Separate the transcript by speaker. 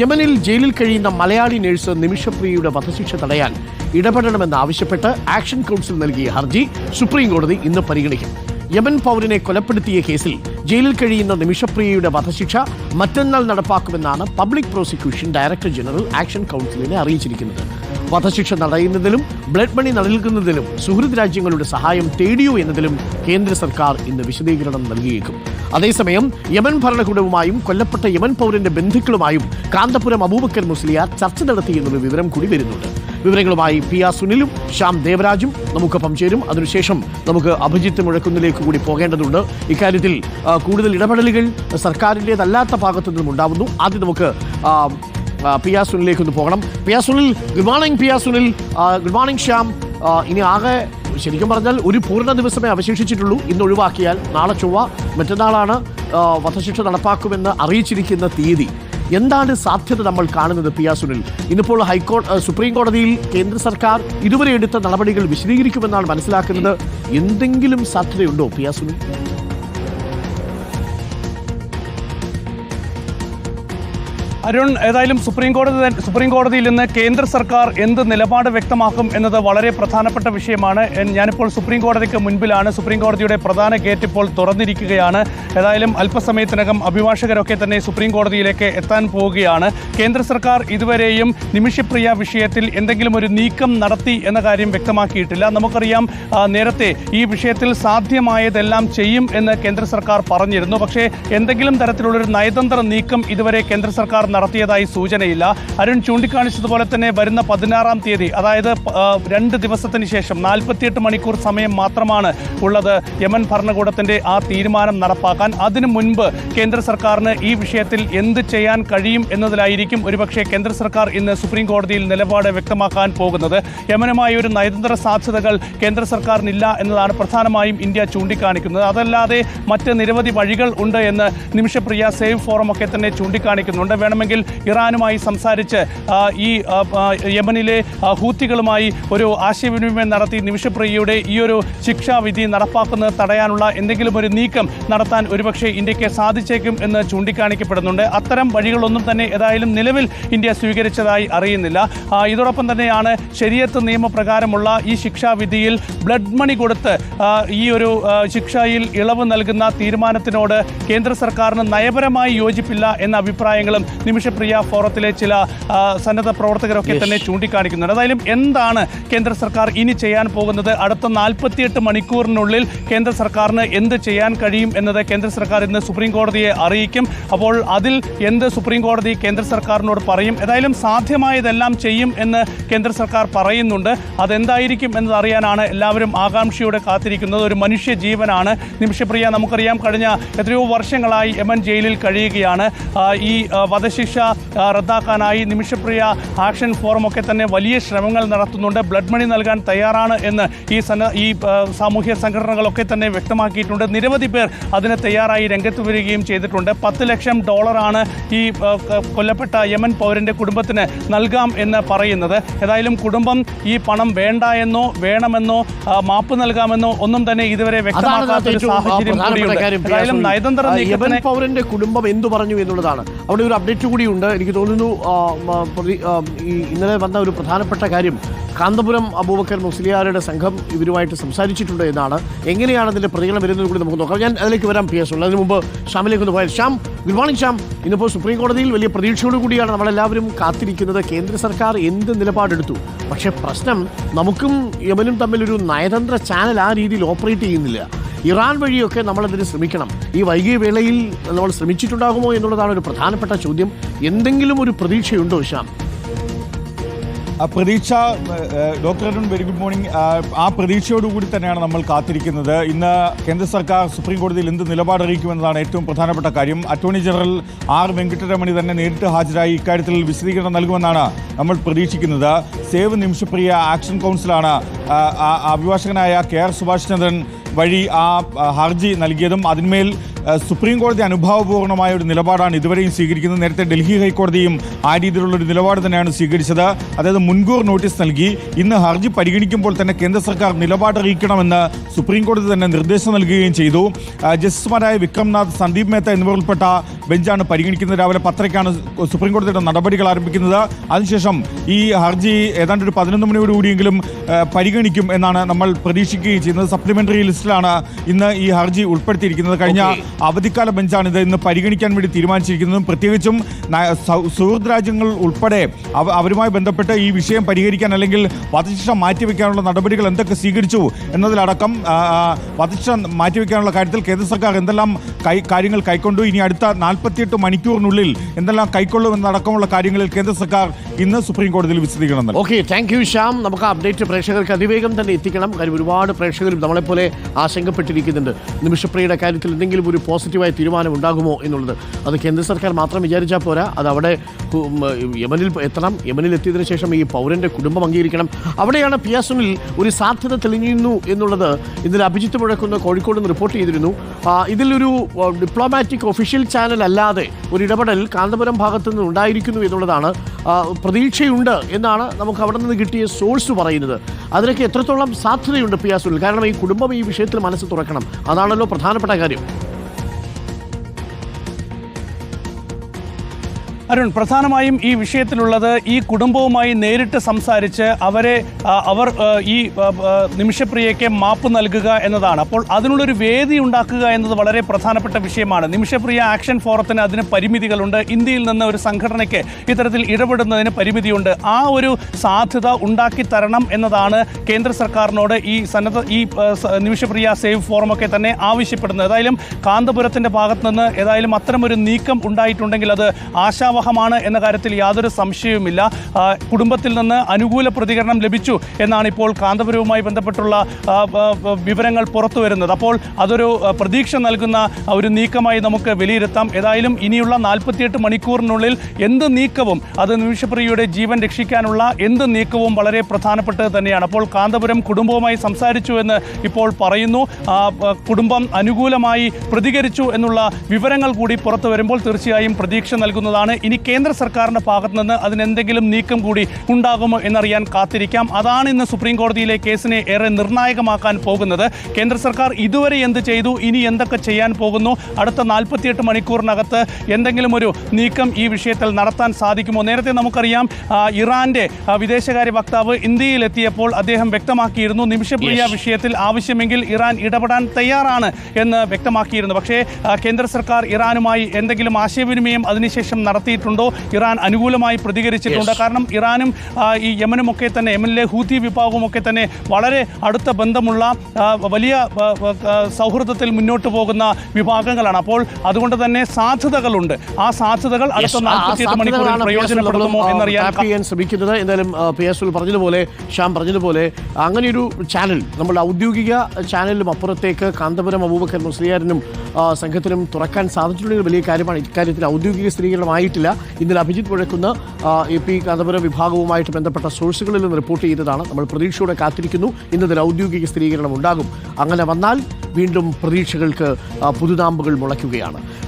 Speaker 1: യമനിൽ ജയിലിൽ കഴിയുന്ന മലയാളി നഴ്സ് നിമിഷപ്രിയയുടെ വധശിക്ഷ തടയാൻ ഇടപെടണമെന്നാവശ്യപ്പെട്ട് ആക്ഷൻ കൗൺസിൽ നൽകിയ ഹർജി സുപ്രീം കോടതി ഇന്ന് പരിഗണിക്കും യമൻ പൗരനെ കൊലപ്പെടുത്തിയ കേസിൽ ജയിലിൽ കഴിയുന്ന നിമിഷപ്രിയയുടെ വധശിക്ഷ മറ്റന്നാൾ നടപ്പാക്കുമെന്നാണ് public prosecution director general action കൗൺസിലിനെ അറിയിച്ചിരിക്കുന്നത് വധശിക്ഷ നടയുന്നതിലും ബ്ലഡ് മണി നൽകുന്നതിലും സുഹൃത് രാജ്യങ്ങളുടെ സഹായം തേടിയോ എന്നതിലും കേന്ദ്ര സർക്കാർ ഇന്ന് വിശദീകരണം നൽകിയേക്കും അതേസമയം യമൻ ഭരണകൂടവുമായും കൊല്ലപ്പെട്ട യമൻ പൗരന്റെ ബന്ധുക്കളുമായും കാന്തപുരം അബൂബക്കർ മുസ്ലിയാർ ചർച്ച നടത്തിയെന്നൊരു വിവരം കൂടി വരുന്നുണ്ട് വിവരങ്ങളുമായി പി ആർ സുനിലും ശ്യാം ദേവരാജും നമുക്കൊപ്പം ചേരും അതിനുശേഷം നമുക്ക് അഭിജിത്ത് മുഴക്കുന്നിലേക്ക് കൂടി പോകേണ്ടതുണ്ട് ഇക്കാര്യത്തിൽ കൂടുതൽ ഇടപെടലുകൾ സർക്കാരിൻ്റെതല്ലാത്ത ഭാഗത്തു നിന്നും ഉണ്ടാവുന്നു ആദ്യം നമുക്ക് പി ആർ സുനിലേക്ക് ഒന്ന് പോകണം P R Sunil good morning P R Sunil good morning Shyam ഇനി ആകെ ശരിക്കും പറഞ്ഞാൽ ഒരു പൂർണ്ണ ദിവസമേ അവശേഷിച്ചിട്ടുള്ളൂ ഇന്ന് ഒഴിവാക്കിയാൽ നാളെ ചൊവ്വ മറ്റന്നാളാണ് വധശിക്ഷ നടപ്പാക്കുമെന്ന് അറിയിച്ചിരിക്കുന്ന തീയതി എന്താണ് സാധ്യത നമ്മൾ കാണുന്നത് പിയ സുനിൽ ഇന്നിപ്പോൾ ഹൈക്കോടതി സുപ്രീം കോടതിയിൽ കേന്ദ്ര സർക്കാർ ഇതുവരെ എടുത്ത നടപടികൾ വിശദീകരിക്കുമെന്നാണ് മനസ്സിലാക്കുന്നത് എന്തെങ്കിലും സാധ്യതയുണ്ടോ പിയ സുനിൽ
Speaker 2: അരുൺ ഏതായാലും സുപ്രീം കോടതി സുപ്രീം കോടതിയിൽ നിന്ന് കേന്ദ്ര സർക്കാർ എന്ത് നിലപാട് വ്യക്തമാക്കും എന്നത് വളരെ പ്രധാനപ്പെട്ട വിഷയമാണ് ഞാനിപ്പോൾ സുപ്രീം കോടതിക്ക് മുൻപിലാണ് സുപ്രീം കോടതിയുടെ പ്രധാന ഗേറ്റ് ഇപ്പോൾ തുറന്നിരിക്കുകയാണ് ഏതായാലും അല്പസമയത്തിനകം അഭിഭാഷകരൊക്കെ തന്നെ സുപ്രീം കോടതിയിലേക്ക് എത്താൻ പോവുകയാണ് കേന്ദ്ര സർക്കാർ ഇതുവരെയും നിമിഷപ്രിയ വിഷയത്തിൽ എന്തെങ്കിലും ഒരു നീക്കം നടത്തി എന്ന കാര്യം വ്യക്തമാക്കിയിട്ടില്ല നമുക്കറിയാം നേരത്തെ ഈ വിഷയത്തിൽ സാധ്യമായതെല്ലാം ചെയ്യും എന്ന് കേന്ദ്ര സർക്കാർ പറഞ്ഞിരുന്നു പക്ഷേ എന്തെങ്കിലും തരത്തിലുള്ളൊരു നയതന്ത്ര നീക്കം ഇതുവരെ കേന്ദ്ര സർക്കാർ നടത്തിയതായി സൂചനയില്ല അരുൺ ചൂണ്ടിക്കാണിച്ചതുപോലെ തന്നെ വരുന്ന പതിനാറാം തീയതി അതായത് രണ്ട് ദിവസത്തിന് ശേഷം നാൽപ്പത്തിയെട്ട് മണിക്കൂർ സമയം മാത്രമാണ് ഉള്ളത് യമൻ ഭരണകൂടത്തിന്റെ ആ തീരുമാനം നടപ്പാക്കാൻ അതിനു മുൻപ് കേന്ദ്ര സർക്കാരിന് ഈ വിഷയത്തിൽ എന്ത് ചെയ്യാൻ കഴിയും എന്നതിലായിരിക്കും ഒരുപക്ഷെ കേന്ദ്ര സർക്കാർ ഇന്ന് സുപ്രീം കോടതിയിൽ നിലപാട് വ്യക്തമാക്കാൻ പോകുന്നത് യമനുമായ ഒരു നയതന്ത്ര സാധ്യതകൾ കേന്ദ്ര സർക്കാരിനില്ല എന്നതാണ് പ്രധാനമായും ഇന്ത്യ ചൂണ്ടിക്കാണിക്കുന്നത് അതല്ലാതെ മറ്റ് നിരവധി വഴികൾ ഉണ്ട് എന്ന് നിമിഷപ്രിയ സേവ് ഫോറം ഒക്കെ തന്നെ ചൂണ്ടിക്കാണിക്കുന്നുണ്ട് വേണമെങ്കിൽ വേണമെങ്കിൽ ഇറാനുമായി സംസാരിച്ച് ഈ യമനിലെ ഹൂത്തികളുമായി ഒരു ആശയവിനിമയം നടത്തി നിമിഷപ്രിയയുടെ ഈ ഒരു ശിക്ഷാവിധി നടപ്പാക്കുന്നത് തടയാനുള്ള എന്തെങ്കിലും ഒരു നീക്കം നടത്താൻ ഒരുപക്ഷെ ഇന്ത്യക്ക് സാധിച്ചേക്കും എന്ന് ചൂണ്ടിക്കാണിക്കപ്പെടുന്നുണ്ട് അത്തരം വഴികളൊന്നും തന്നെ ഏതായാലും നിലവിൽ ഇന്ത്യ സ്വീകരിച്ചതായി അറിയുന്നില്ല ഇതോടൊപ്പം തന്നെയാണ് ശരിയത്ത് നിയമപ്രകാരമുള്ള ഈ ശിക്ഷാവിധിയിൽ ബ്ലഡ് മണി കൊടുത്ത് ഈ ഒരു ശിക്ഷയിൽ ഇളവ് നൽകുന്ന തീരുമാനത്തിനോട് കേന്ദ്ര സർക്കാരിന് നയപരമായി യോജിപ്പില്ല എന്ന അഭിപ്രായങ്ങളും നിമിഷപ്രിയ ഫോറത്തിലെ ചില സന്നദ്ധ പ്രവർത്തകരൊക്കെ തന്നെ ചൂണ്ടിക്കാണിക്കുന്നുണ്ട് അതായാലും എന്താണ് കേന്ദ്ര സർക്കാർ ഇനി ചെയ്യാൻ പോകുന്നത് അടുത്ത നാൽപ്പത്തിയെട്ട് മണിക്കൂറിനുള്ളിൽ കേന്ദ്ര സർക്കാരിന് എന്ത് ചെയ്യാൻ കഴിയും എന്നത് കേന്ദ്ര സർക്കാർ ഇന്ന് സുപ്രീം കോടതിയെ അറിയിക്കും അപ്പോൾ അതിൽ എന്ത് സുപ്രീം കോടതി കേന്ദ്ര സർക്കാരിനോട് പറയും ഏതായാലും സാധ്യമായതെല്ലാം ചെയ്യും എന്ന് കേന്ദ്ര സർക്കാർ പറയുന്നുണ്ട് അതെന്തായിരിക്കും എന്നത് അറിയാനാണ് എല്ലാവരും ആകാംക്ഷയോടെ കാത്തിരിക്കുന്നത് ഒരു മനുഷ്യ ജീവനാണ് നിമിഷപ്രിയ നമുക്കറിയാം കഴിഞ്ഞ എത്രയോ വർഷങ്ങളായി യമൻ ജയിലിൽ കഴിയുകയാണ് ഈ വധശിക്ഷ പരീക്ഷ റദ്ദാക്കാനായി നിമിഷപ്രിയ ആക്ഷൻ ഫോറമൊക്കെ തന്നെ വലിയ ശ്രമങ്ങൾ നടത്തുന്നുണ്ട് ബ്ലഡ് മണി നൽകാൻ തയ്യാറാണ് എന്ന് ഈ സന്ന ഈ സാമൂഹ്യ സംഘടനകളൊക്കെ തന്നെ വ്യക്തമാക്കിയിട്ടുണ്ട് നിരവധി പേർ അതിന് തയ്യാറായി രംഗത്ത് വരികയും ചെയ്തിട്ടുണ്ട് പത്ത് ലക്ഷം ഡോളറാണ് ഈ കൊല്ലപ്പെട്ട യമൻ പൗരൻ്റെ കുടുംബത്തിന് നൽകാം എന്ന് പറയുന്നത് ഏതായാലും കുടുംബം ഈ പണം വേണ്ട എന്നോ വേണമെന്നോ മാപ്പ് നൽകാമെന്നോ ഒന്നും തന്നെ ഇതുവരെ വ്യക്തമാക്കാത്ത
Speaker 3: ഒരു സാഹചര്യം കൂടിയുണ്ട് ഏതായാലും നയതന്ത്ര കുടുംബം എന്തു പറഞ്ഞു എന്നുള്ളതാണ് അവിടെ ഒരു അപ്ഡേറ്റ് അപ്ഡേറ്റ് കൂടിയുണ്ട് എനിക്ക് തോന്നുന്നു ഈ ഇന്നലെ വന്ന ഒരു പ്രധാനപ്പെട്ട കാര്യം കാന്തപുരം അബൂബക്കർ മുസ്ലിയാരുടെ സംഘം ഇവരുമായിട്ട് സംസാരിച്ചിട്ടുണ്ട് എന്നാണ് എങ്ങനെയാണ് അതിൻ്റെ പ്രതികരണം വരുന്നത് കൂടി നമുക്ക് നോക്കാം ഞാൻ അതിലേക്ക് വരാം പി എസ് ഉള്ളൂ അതിന് മുമ്പ് ഷാമിലേക്ക് ഒന്ന് പോയാൽ ഷാം ഗുഡ് മോർണിംഗ് ഷാം ഇന്നിപ്പോൾ സുപ്രീം കോടതിയിൽ വലിയ പ്രതീക്ഷയോട് കൂടിയാണ് നമ്മളെല്ലാവരും കാത്തിരിക്കുന്നത് കേന്ദ്ര സർക്കാർ എന്ത് നിലപാടെടുത്തു പക്ഷേ പ്രശ്നം നമുക്കും യമനും തമ്മിലൊരു നയതന്ത്ര ചാനൽ ആ രീതിയിൽ ഓപ്പറേറ്റ് ചെയ്യുന്നില്ല ഇറാൻ വഴിയൊക്കെ നമ്മളതിന് ശ്രമിക്കണം ഈ വൈകിയ വേളയിൽ നമ്മൾ ശ്രമിച്ചിട്ടുണ്ടാകുമോ എന്നുള്ളതാണ് ഒരു പ്രധാനപ്പെട്ട ചോദ്യം എന്തെങ്കിലും ഒരു പ്രതീക്ഷയുണ്ടോ ശ്യാം
Speaker 4: പ്രതീക്ഷ doctor Arun very good morning ആ പ്രതീക്ഷയോടുകൂടി തന്നെയാണ് നമ്മൾ കാത്തിരിക്കുന്നത് ഇന്ന് കേന്ദ്ര സർക്കാർ സുപ്രീം കോടതിയിൽ എന്ത് നിലപാടറിയിക്കുമെന്നതാണ് ഏറ്റവും പ്രധാനപ്പെട്ട കാര്യം അറ്റോർണി ജനറൽ ആർ വെങ്കട്ടരമണി തന്നെ നേരിട്ട് ഹാജരായി ഇക്കാര്യത്തിൽ വിശദീകരണം നൽകുമെന്നാണ് നമ്മൾ പ്രതീക്ഷിക്കുന്നത് സേവ് നിമിഷപ്രിയ ആക്ഷൻ കൗൺസിലാണ് അഭിഭാഷകനായ കെ ആർ സുഭാഷ് ചന്ദ്രൻ വഴി ആ ഹർജി നൽകിയതും അതിന്മേൽ സുപ്രീം കോടതി അനുഭാവപൂർണ്ണമായ ഒരു നിലപാടാണ് ഇതുവരെയും സ്വീകരിക്കുന്നത് നേരത്തെ ഡൽഹി ഹൈക്കോടതിയും ആ രീതിയിലുള്ള ഒരു നിലപാട് തന്നെയാണ് സ്വീകരിച്ചത് അതായത് മുൻകൂർ നോട്ടീസ് നൽകി ഇന്ന് ഹർജി പരിഗണിക്കുമ്പോൾ തന്നെ കേന്ദ്ര സർക്കാർ നിലപാട് അറിയിക്കണമെന്ന് സുപ്രീം കോടതി തന്നെ നിർദ്ദേശം നൽകുകയും ചെയ്തു ജസ്റ്റിസുമാരായ വിക്രംനാഥ് സന്ദീപ് മേത്ത എന്നിവർ ഉൾപ്പെട്ട ബെഞ്ചാണ് പരിഗണിക്കുന്നത് രാവിലെ പത്രയ്ക്കാണ് സുപ്രീം കോടതിയുടെ നടപടികൾ ആരംഭിക്കുന്നത് അതിനുശേഷം ഈ ഹർജി ഏതാണ്ട് ഒരു പതിനൊന്ന് മണിയോടുകൂടിയെങ്കിലും പരിഗണിക്കും എന്നാണ് നമ്മൾ പ്രതീക്ഷിക്കുകയും ചെയ്യുന്നത് സപ്ലിമെന്ററി ലിസ്റ്റിലാണ് ഇന്ന് ഈ ഹർജി ഉൾപ്പെടുത്തിയിരിക്കുന്നത് കഴിഞ്ഞ അവധിക്കാല ബെഞ്ചാണ് ഇത് ഇന്ന് പരിഗണിക്കാൻ വേണ്ടി തീരുമാനിച്ചിരിക്കുന്നതും പ്രത്യേകിച്ചും സുഹൃത് രാജ്യങ്ങൾ ഉൾപ്പെടെ അവരുമായി ബന്ധപ്പെട്ട് ഈ വിഷയം പരിഹരിക്കാൻ അല്ലെങ്കിൽ വധശിക്ഷ മാറ്റിവെക്കാനുള്ള നടപടികൾ എന്തൊക്കെ സ്വീകരിച്ചു എന്നതിലടക്കം വധശിക്ഷ മാറ്റിവെക്കാനുള്ള കാര്യത്തിൽ കേന്ദ്ര സർക്കാർ എന്തെല്ലാം കൈ കാര്യങ്ങൾ കൈക്കൊണ്ടു ഇനി അടുത്ത നാൽപ്പത്തിയെട്ട് മണിക്കൂറിനുള്ളിൽ എന്തെല്ലാം കൈക്കൊള്ളുമെന്നടക്കമുള്ള കാര്യങ്ങളിൽ കേന്ദ്ര സർക്കാർ ഇന്ന് സുപ്രീം കോടതിയിൽ വിശദീകരണം
Speaker 3: ഓക്കെ താങ്ക് യു ശ്യാം നമുക്ക് അപ്ഡേറ്റ് പ്രേക്ഷകർക്ക് അതിവേഗം തന്നെ എത്തിക്കണം കാര്യം ഒരുപാട് പ്രേക്ഷകരും നമ്മളെപ്പോലെ ആശങ്കപ്പെട്ടിരിക്കുന്നുണ്ട് നിമിഷപ്രിയുടെ കാര്യത്തിൽ എന്തെങ്കിലും ഒരു പോസിറ്റീവായ തീരുമാനം ഉണ്ടാകുമോ എന്നുള്ളത് അത് കേന്ദ്ര സർക്കാർ മാത്രം വിചാരിച്ചാൽ പോരാ അത് അവിടെ യമനിൽ എത്തണം യമനിൽ എത്തിയതിനു ശേഷം ഈ പൗരൻ്റെ കുടുംബം അംഗീകരിക്കണം അവിടെയാണ് പിയാസുനിൽ ഒരു സാധ്യത തെളിഞ്ഞിരുന്നു എന്നുള്ളത് ഇതിൽ അഭിജിത്ത് മുഴക്കുന്ന കോഴിക്കോട് നിന്ന് റിപ്പോർട്ട് ചെയ്തിരുന്നു ഇതിലൊരു ഡിപ്ലോമാറ്റിക് ഒഫീഷ്യൽ ചാനൽ അല്ലാതെ ഒരു ഇടപെടൽ കാന്തപുരം ഭാഗത്തു നിന്ന് ഉണ്ടായിരിക്കുന്നു എന്നുള്ളതാണ് പ്രതീക്ഷയുണ്ട് എന്നാണ് നമുക്ക് അവിടെ നിന്ന് കിട്ടിയ സോഴ്സ് പറയുന്നത് അതിനൊക്കെ എത്രത്തോളം സാധ്യതയുണ്ട് പിയാസുൽ കാരണം ഈ കുടുംബം ഈ വിഷയത്തിൽ മനസ്സ് തുറക്കണം അതാണല്ലോ പ്രധാനപ്പെട്ട കാര്യം
Speaker 2: അരുൺ പ്രധാനമായും ഈ വിഷയത്തിലുള്ളത് ഈ കുടുംബവുമായി നേരിട്ട് സംസാരിച്ച് അവരെ അവർ ഈ നിമിഷപ്രിയയ്ക്ക് മാപ്പ് നൽകുക എന്നതാണ് അപ്പോൾ അതിനുള്ളൊരു വേദി ഉണ്ടാക്കുക എന്നത് വളരെ പ്രധാനപ്പെട്ട വിഷയമാണ് നിമിഷപ്രിയ ആക്ഷൻ ഫോറത്തിന് അതിന് പരിമിതികളുണ്ട് ഇന്ത്യയിൽ നിന്ന് ഒരു സംഘടനയ്ക്ക് ഇത്തരത്തിൽ ഇടപെടുന്നതിന് പരിമിതിയുണ്ട് ആ ഒരു സാധ്യത ഉണ്ടാക്കി തരണം എന്നതാണ് കേന്ദ്ര സർക്കാരിനോട് ഈ സന്നദ്ധ ഈ നിമിഷപ്രിയ സേവ് ഫോറമൊക്കെ തന്നെ ആവശ്യപ്പെടുന്നത് ഏതായാലും കാന്തപുരത്തിൻ്റെ ഭാഗത്തുനിന്ന് ഏതായാലും അത്തരമൊരു നീക്കം ഉണ്ടായിട്ടുണ്ടെങ്കിൽ അത് ആശാ ആവാഹമാണ് എന്ന കാര്യത്തിൽ യാതൊരു സംശയവുമില്ല കുടുംബത്തിൽ നിന്ന് അനുകൂല പ്രതികരണം ലഭിച്ചു എന്നാണ് ഇപ്പോൾ കാന്തപുരവുമായി ബന്ധപ്പെട്ടുള്ള വിവരങ്ങൾ പുറത്തു വരുന്നത് അപ്പോൾ അതൊരു പ്രതീക്ഷ നൽകുന്ന ഒരു നീക്കമായി നമുക്ക് വിലയിരുത്താം ഏതായാലും ഇനിയുള്ള നാൽപ്പത്തിയെട്ട് മണിക്കൂറിനുള്ളിൽ എന്ത് നീക്കവും അത് നിമിഷപ്രിയയുടെ ജീവൻ രക്ഷിക്കാനുള്ള എന്ത് നീക്കവും വളരെ പ്രധാനപ്പെട്ടത് തന്നെയാണ് അപ്പോൾ കാന്തപുരം കുടുംബവുമായി സംസാരിച്ചു എന്ന് ഇപ്പോൾ പറയുന്നു കുടുംബം അനുകൂലമായി പ്രതികരിച്ചു എന്നുള്ള വിവരങ്ങൾ കൂടി പുറത്തു വരുമ്പോൾ തീർച്ചയായും പ്രതീക്ഷ നൽകുന്നതാണ് ഇനി കേന്ദ്ര സർക്കാരിൻ്റെ ഭാഗത്തുനിന്ന് നിന്ന് അതിനെന്തെങ്കിലും നീക്കം കൂടി ഉണ്ടാകുമോ എന്നറിയാൻ കാത്തിരിക്കാം അതാണ് ഇന്ന് സുപ്രീം കോടതിയിലെ കേസിനെ ഏറെ നിർണായകമാക്കാൻ പോകുന്നത് കേന്ദ്ര സർക്കാർ ഇതുവരെ എന്ത് ചെയ്തു ഇനി എന്തൊക്കെ ചെയ്യാൻ പോകുന്നു അടുത്ത നാൽപ്പത്തിയെട്ട് മണിക്കൂറിനകത്ത് എന്തെങ്കിലും ഒരു നീക്കം ഈ വിഷയത്തിൽ നടത്താൻ സാധിക്കുമോ നേരത്തെ നമുക്കറിയാം ഇറാന്റെ വിദേശകാര്യ വക്താവ് ഇന്ത്യയിലെത്തിയപ്പോൾ അദ്ദേഹം വ്യക്തമാക്കിയിരുന്നു നിമിഷപ്രിയ വിഷയത്തിൽ ആവശ്യമെങ്കിൽ ഇറാൻ ഇടപെടാൻ തയ്യാറാണ് എന്ന് വ്യക്തമാക്കിയിരുന്നു പക്ഷേ കേന്ദ്ര സർക്കാർ ഇറാനുമായി എന്തെങ്കിലും ആശയവിനിമയം അതിനുശേഷം നടത്തി നടത്തിയിട്ടുണ്ടോ ഇറാൻ അനുകൂലമായി പ്രതികരിച്ചിട്ടുണ്ട് കാരണം ഇറാനും ഈ ഒക്കെ തന്നെ യമനിലെ ഹൂതി ഒക്കെ തന്നെ വളരെ അടുത്ത ബന്ധമുള്ള വലിയ സൗഹൃദത്തിൽ മുന്നോട്ട് പോകുന്ന വിഭാഗങ്ങളാണ് അപ്പോൾ അതുകൊണ്ട് തന്നെ സാധ്യതകളുണ്ട് ആ സാധ്യതകൾ അടുത്ത നാൽപ്പത്തിയെട്ട് മണിക്കൂർ പ്രയോജനപ്പെടുത്തുമോ എന്നറിയാൻ ശ്രമിക്കുന്നത് എന്തായാലും പി എസ് പറഞ്ഞതുപോലെ ഷ്യാം പറഞ്ഞതുപോലെ അങ്ങനെയൊരു ചാനൽ നമ്മുടെ ഔദ്യോഗിക ചാനലിലും അപ്പുറത്തേക്ക് കാന്തപുരം അബൂബക്കർ മുസ്ലിയാരനും സംഘത്തിനും തുറക്കാൻ സാധിച്ചിട്ടുണ്ടെങ്കിൽ വലിയ കാര്യമാണ് ഇക്കാര്യത്തിൽ ഔദ്യോഗിക സ്ഥിരീകരണമായിട്ടില്ല ഉണ്ടായിട്ടില്ല ഇന്നലെ അഭിജിത്ത് പുഴക്കുന്ന എ പി കാന്തപുരം വിഭാഗവുമായിട്ട് ബന്ധപ്പെട്ട സോഴ്സുകളിൽ നിന്ന് റിപ്പോർട്ട് ചെയ്തതാണ് നമ്മൾ പ്രതീക്ഷയോടെ കാത്തിരിക്കുന്നു ഇന്നതിൽ ഔദ്യോഗിക സ്ഥിരീകരണം ഉണ്ടാകും അങ്ങനെ വന്നാൽ വീണ്ടും പ്രതീക്ഷകൾക്ക് പുതുതാമ്പുകൾ മുളയ്ക്കുകയാണ്